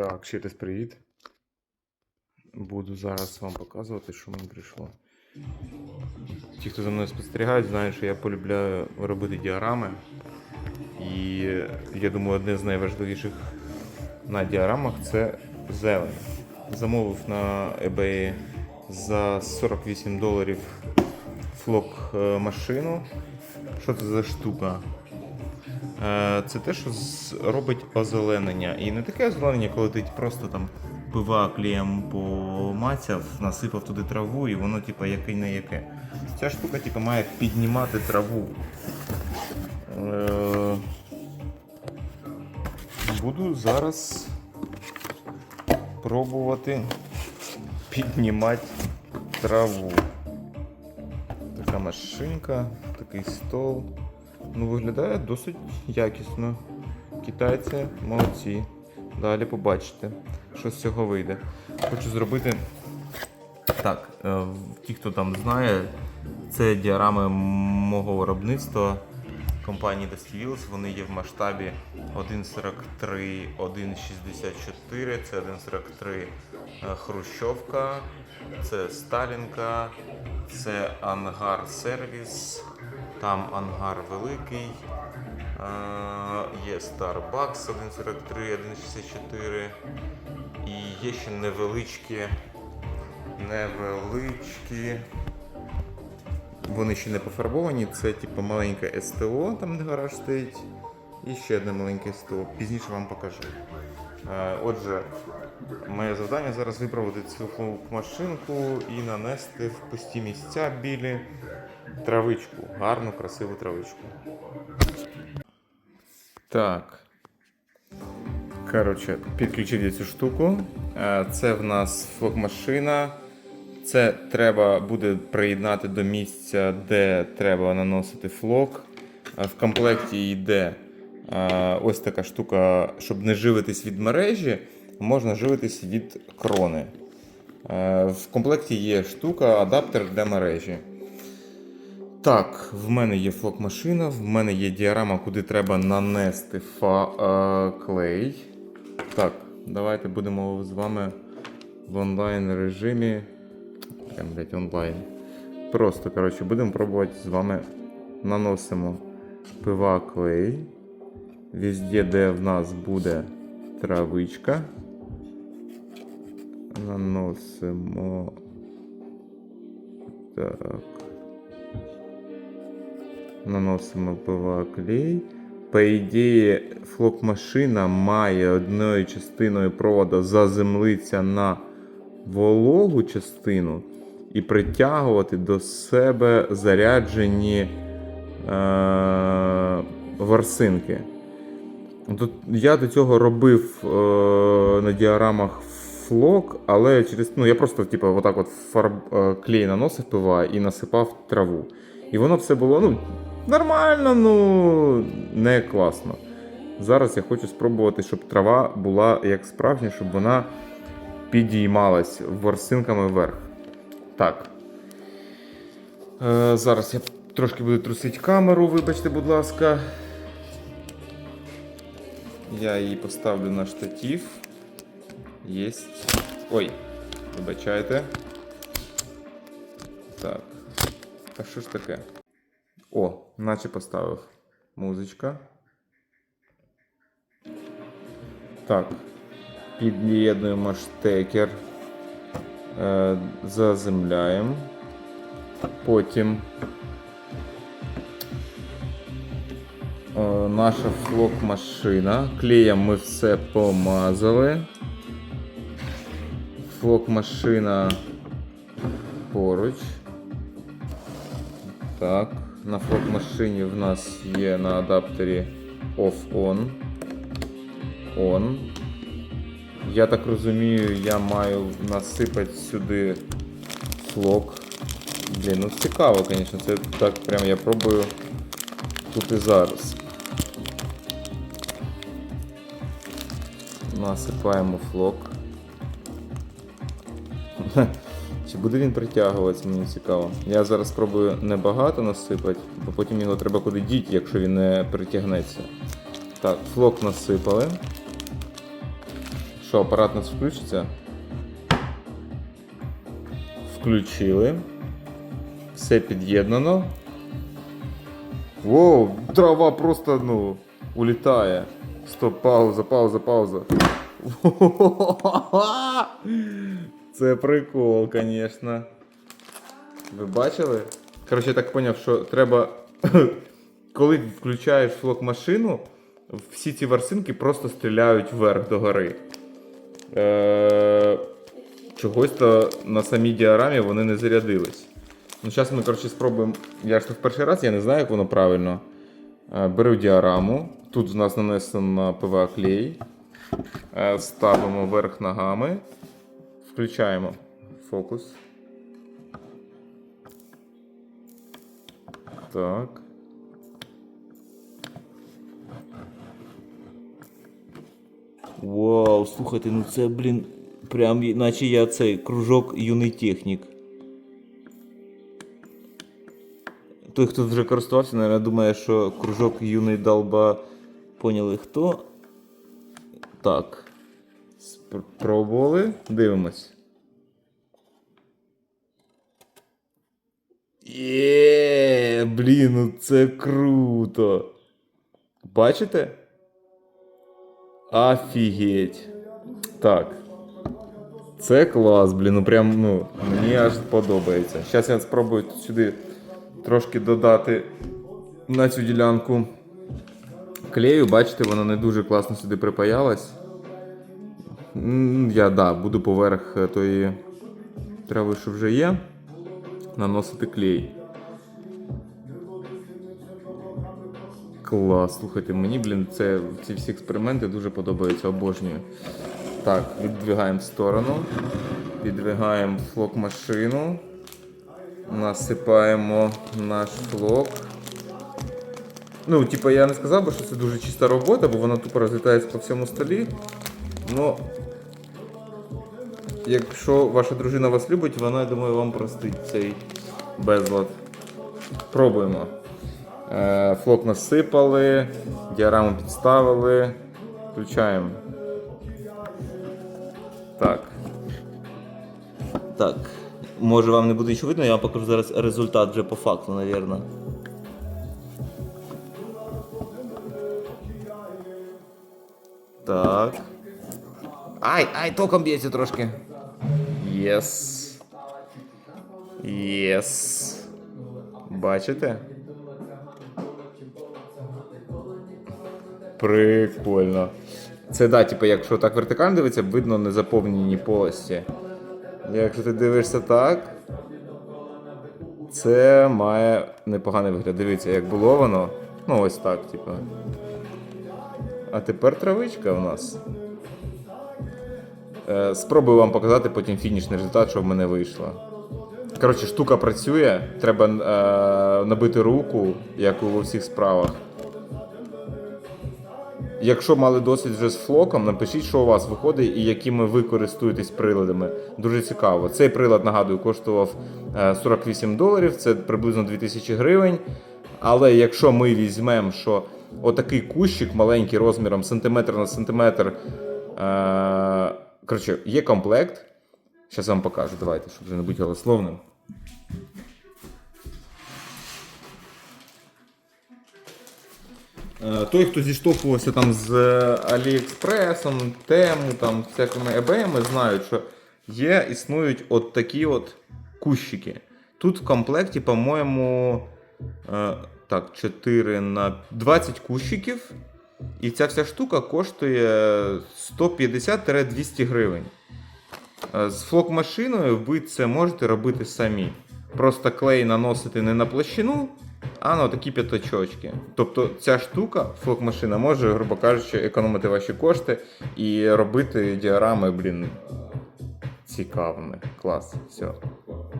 Так, ще раз привіт. Буду зараз вам показувати, що мені прийшло. Ті, хто за мною спостерігають, знають, що я полюбляю робити діарами. І я думаю, одне з найважливіших на діарамах це зелень. Замовив на eBay за 48 доларів флок е, машину. Що це за штука? Е, Це те, що робить озеленення. І не таке озеленення, коли ти просто там пива клеєм помацяв, насипав туди траву, і воно, типу, яке не яке. Ця штука, типу, має піднімати траву. Е, Буду зараз пробувати піднімати траву. Така машинка, такий стол. Ну, виглядає досить якісно. Китайці молодці. Далі побачите, що з цього вийде. Хочу зробити. Так, е, ті, хто там знає, це діарами мого виробництва компанії Dusty Wheels. Вони є в масштабі 1.43, 1.64, це 1.43 е, Хрущовка, це Сталінка, це ангар сервіс, там ангар великий. Е, Є Starbucks 1.43, 1.64 і є ще невеличкі, невеличкі. Вони ще не пофарбовані, це типу маленьке СТО, там де гараж стоїть. І ще одне маленьке СТО. Пізніше вам покажу. Е, Отже, моє завдання зараз виправити цю машинку і нанести в пусті місця білі травичку, гарну, красиву травичку. Так. Коротше, підключив я цю штуку. Е, Це в нас флок-машина. Це треба буде приєднати до місця, де треба наносити флок. Е, В комплекті йде е, ось така штука, щоб не живитись від мережі, можна живитись від крони. В комплекті є штука, адаптер для мережі. Так, в мене є флок-машина, в мене є діарама, куди треба нанести фа, е, клей. Так, давайте будемо з вами в онлайн режимі. Блядь, онлайн. Просто, коротше, будемо пробувати з вами наносимо пива клей. Везде, де в нас буде травичка. Наносимо. Так. Наносимо пива клей. По ідеї, флок-машина має одною частиною провода заземлитися на вологу частину і притягувати до себе заряджені е- ворсинки. Тут я до цього робив е- на діарамах флок, але через. Ну, я просто типу, отак от фарб, е, клей наносив пива і насипав траву. І воно все було ну, нормально, ну не класно. Зараз я хочу спробувати, щоб трава була як справжня, щоб вона підіймалась ворсинками вверх. Так. Е, зараз я трошки буду трусити камеру, вибачте, будь ласка. Я її поставлю на штатив. Єсть. Ой, вибачайте. Так. А що ж таке? О, наче поставив. Музичка. Так. Під'єднуємо штекер. Е, заземляємо. Потім е, наша флок-машина. Клеєм ми все помазали. Флок-машина поруч. Так, на флот-машині в нас є на адаптері off-on. On. Я так розумію, я маю насипати сюди флок. Блін, ну цікаво, звісно, це так прям я пробую тут і зараз. Насипаємо флок. Чи буде він притягуватися, мені цікаво. Я зараз спробую небагато насипати, бо потім його треба куди діти, якщо він не притягнеться. Так, флок насипали. Що, апарат у нас включиться? Включили. Все під'єднано. Воу, трава просто, ну, улітає. Стоп, пауза, пауза, пауза. Це прикол, звісно. Ви бачили? Коротше, я так зрозумів, що треба. Коли включаєш флок машину, всі ці ворсинки просто стріляють вверх до гори. Е- чогось то на самій діарамі вони не зарядились. Ну, зараз ми, коротше, спробуємо. Я ж в перший раз, я не знаю, як воно правильно. Е, Беру діараму. Тут у нас нанесено ПВА клей. Е, Ставимо вверх ногами. Включаємо фокус. Так. Вау, слухайте, ну це, блін, прям наче я цей кружок юний технік. Той, хто вже користувався, мабуть, думає, що кружок юний долба поняли хто. Так. Пробували. Дивимось. Є, блін, ну це круто. Бачите? Офігеть. Так. Це клас, блін. Ну прям ну, мені аж подобається. Зараз я спробую сюди трошки додати на цю ділянку клею. Бачите, воно не дуже класно сюди припаялось. Я да, буду поверх е, тої трави, що вже є, наносити клей. Клас, слухайте, мені, блін, це, ці всі експерименти дуже подобаються, обожнюю. Так, віддвигаємо в сторону, віддвигаємо флок машину, насипаємо наш флок. Ну, типу, я не сказав би, що це дуже чиста робота, бо вона тупо розлітається по всьому столі. Ну, якщо ваша дружина вас любить, вона, я думаю, вам простить цей безлад. Пробуємо. Е, Флок насипали, діараму підставили. Включаємо. Так. Так. Може вам не буде нічого видно, я вам покажу зараз результат вже по факту, напевно. Так. Ай, ай, током б'ється трошки. Єс. Єс. Бачите? Прикольно. Це да, типу, якщо так вертикально дивитися, видно незаповнені полості. Якщо ти дивишся так, це має непоганий вигляд. Дивіться, як було воно. Ну, ось так, типу. А тепер травичка у нас. Е, Спробую вам показати потім фінішний результат, що в мене вийшло. Коротше, штука працює, треба е, набити руку, як у всіх справах. Якщо мали досвід вже з флоком, напишіть, що у вас виходить і якими ви користуєтесь приладами. Дуже цікаво. Цей прилад, нагадую, коштував е, 48 доларів, це приблизно 2000 гривень. Але якщо ми візьмемо, що отакий кущик маленький розміром сантиметр на сантиметр. Е, коротше, є комплект. Зараз вам покажу, давайте, щоб вже не бути голословним. Е, Той, хто зіштовхувався там з е, Аліекспресом, Тему, там всякими ебеями, знають, що є, існують от такі от кущики. Тут в комплекті, по-моєму, е, так, 4 на 20 кущиків. І ця вся штука коштує 150-200 гривень. Е, З флок-машиною ви це можете робити самі. Просто клей наносити не на площину, а на такі п'ятачочки. Тобто ця штука, флок-машина, може, грубо кажучи, економити ваші кошти і робити діарами, блін, цікавими. Клас. Все.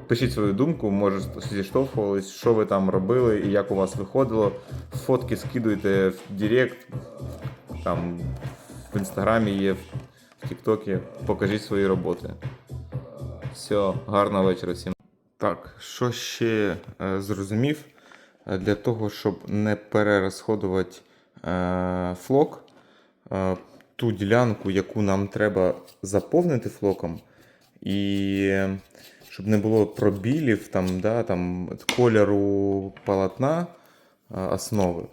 Пишіть свою думку, може зіштовхувались, що ви там робили і як у вас виходило. Фотки скидуйте в Директ, там в інстаграмі є, в Тіктокі. Покажіть свої роботи. Все, гарного вечора всім. Так, що ще е, зрозумів? Е, Для того, щоб не перерозходувати е, флок, е, ту ділянку, яку нам треба заповнити флоком, і щоб не було пробілів там, да, там, кольору полотна основи.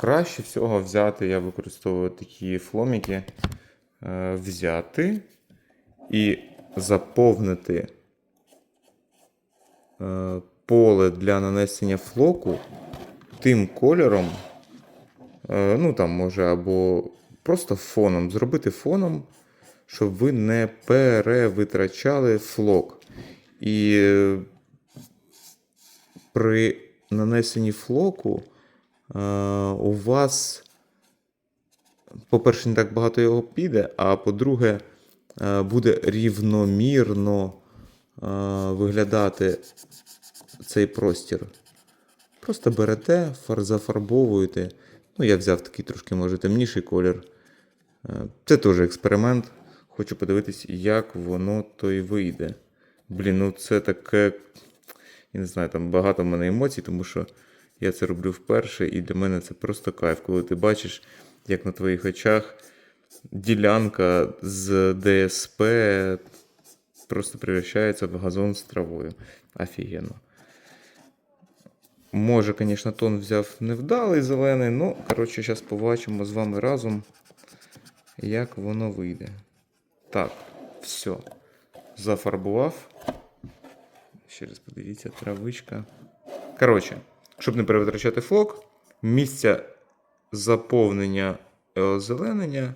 Краще всього взяти, я використовую такі фломіки, е, взяти і заповнити е, поле для нанесення флоку тим кольором, е, ну там може або просто фоном, зробити фоном, щоб ви не перевитрачали флок. І е, при нанесенні флоку е, у вас, по-перше, не так багато його піде, а по-друге, е, буде рівномірно виглядати цей простір. Просто берете, зафарбовуєте. Ну, я взяв такий трошки, може, темніший колір. Це теж експеримент. Хочу подивитись, як воно то й вийде. Блін, ну це таке. Я не знаю, там багато в мене емоцій, тому що я це роблю вперше, і для мене це просто кайф, коли ти бачиш, як на твоїх очах ділянка з ДСП просто превращається в газон з травою. Офігенно. Може, звісно, тон взяв невдалий зелений, ну, коротше, зараз побачимо з вами разом, як воно вийде. Так, все. Зафарбував. Ще раз подивіться, травичка. Коротше, щоб не перевитрачати флок, місця заповнення і озеленення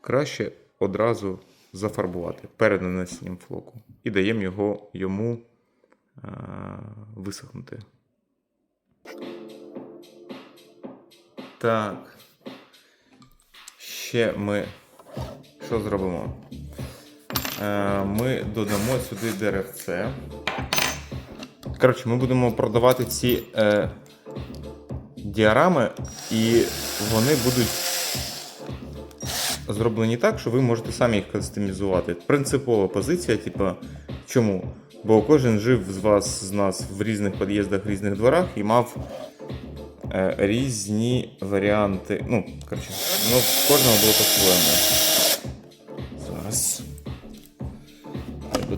краще одразу зафарбувати перед нанесенням флоку. І даємо його йому а, висохнути. Так. Ще ми що зробимо? Е, Ми додамо сюди деревце. Коротше, ми будемо продавати ці е, діарами, і вони будуть зроблені так, що ви можете самі їх кастомізувати. Принципова позиція, типу, чому? Бо кожен жив з вас, з нас в різних під'їздах, різних дворах і мав е, різні варіанти. Ну, коротше, ну, в кожного було по-своєму.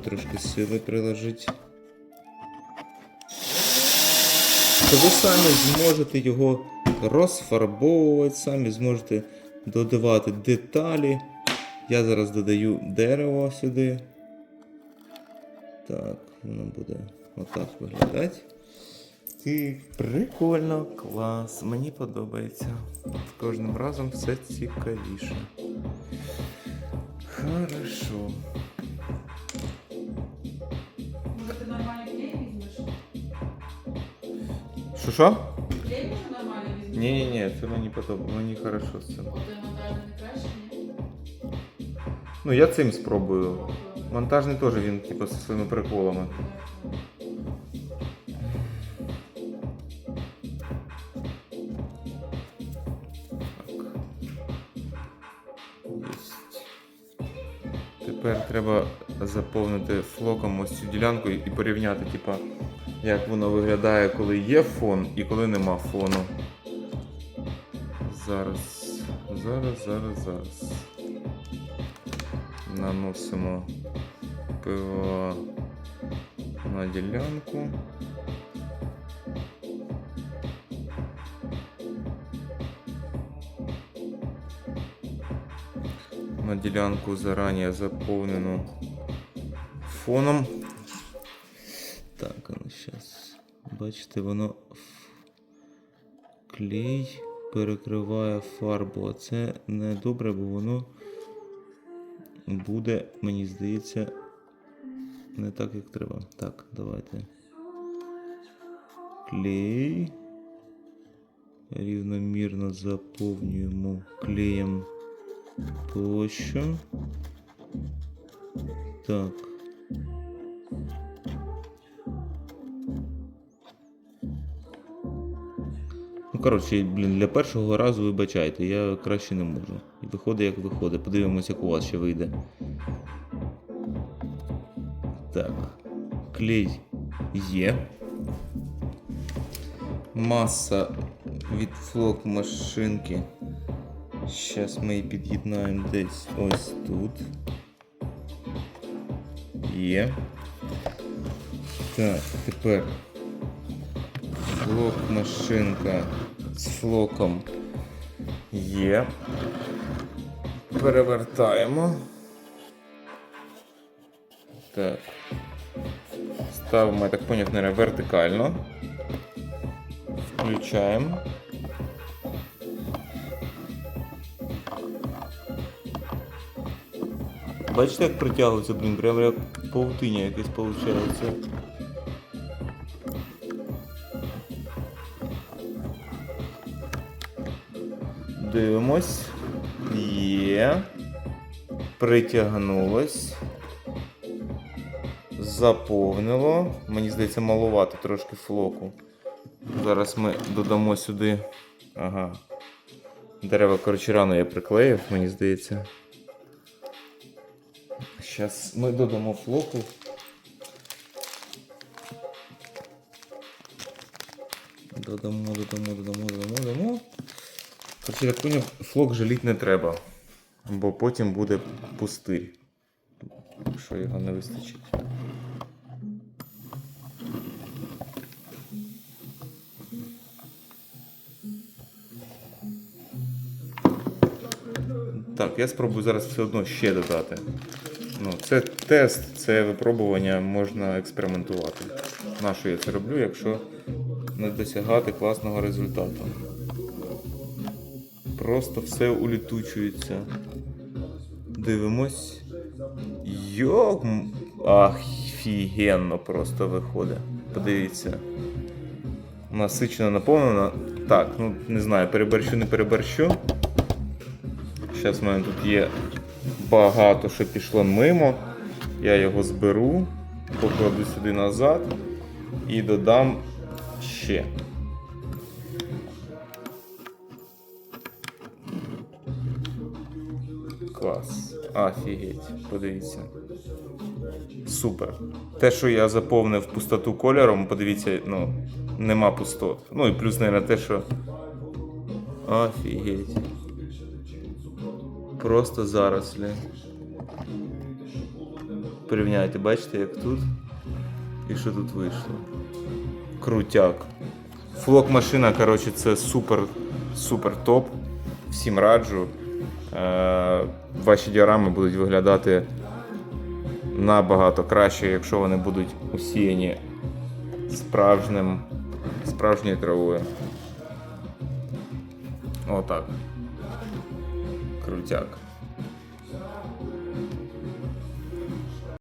Трошки сили приложити. То ви самі зможете його розфарбовувати, самі зможете додавати деталі. Я зараз додаю дерево сюди. Так, воно буде отак виглядати. Ти прикольно, клас, мені подобається. З кожним разом все цікавіше. Хорошо. Що що? Клей може нормально візьмеш? Ні, ні, ні, це мені подобається. Мені хорошо з цим. Той монтажний не краще, ні? Ну, я цим спробую. Монтажний теж він, типу, зі своїми приколами. Заповнити флоком ось цю ділянку і порівняти, типа, як воно виглядає, коли є фон і коли нема фону. Зараз, зараз, зараз, зараз. Наносимо пиво на ділянку. На ділянку зарані заповнену фоном. Так, ну зараз. Бачите, воно клей перекриває фарбу, а це не добре, бо воно буде, мені здається, не так, як треба. Так, давайте. Клей. Рівномірно заповнюємо клеєм площу. Так. Ну, коротше, блін, для першого разу вибачайте, я краще не можу. Виходить, як виходить. Подивимось, як у вас ще вийде. Так. Клей є. Маса від флок машинки Зараз ми її під'єднаємо десь ось тут. Є. Так, тепер флок машинка з флоком є. Перевертаємо. Так. Ставимо, я так поняв, вертикально. Включаємо. Бачите, як притягується, блін, прямо як павутиня якесь виходить. Дивимось. Є. Притягнулось. Заповнило. Мені здається, малувати трошки флоку. Зараз ми додамо сюди. Ага. Дерева, коротше, рано я приклеїв, мені здається. Зараз ми додамо флоку. Додамо, додамо, додамо, додамо, додамо. Короче, я поняв, флок жаліть не треба, бо потім буде пустирь, якщо його не вистачить. Так, я спробую зараз все одно ще додати. Ну, це тест, це випробування, можна експериментувати. На що я це роблю, якщо не досягати класного результату. Просто все улітучується. Дивимось. Йок. м- просто виходить. Подивіться. Насичено наповнено. Так, ну не знаю, переборщу, не переборщу. Зараз в мене тут є багато, що пішло мимо. Я його зберу, покладу сюди назад і додам ще. Клас. Офігеть, подивіться. Супер. Те, що я заповнив пустоту кольором, подивіться, ну, нема пустот. Ну і плюс, мабуть, те, що. Офігеть. Просто зарослі. Порівняйте, бачите, як тут і що тут вийшло. Крутяк. Флок машина, коротше, це супер, супер топ. Всім раджу. Е, ваші діорами будуть виглядати набагато краще, якщо вони будуть усіяні справжнім, справжньою травою. Отак. Крутяк.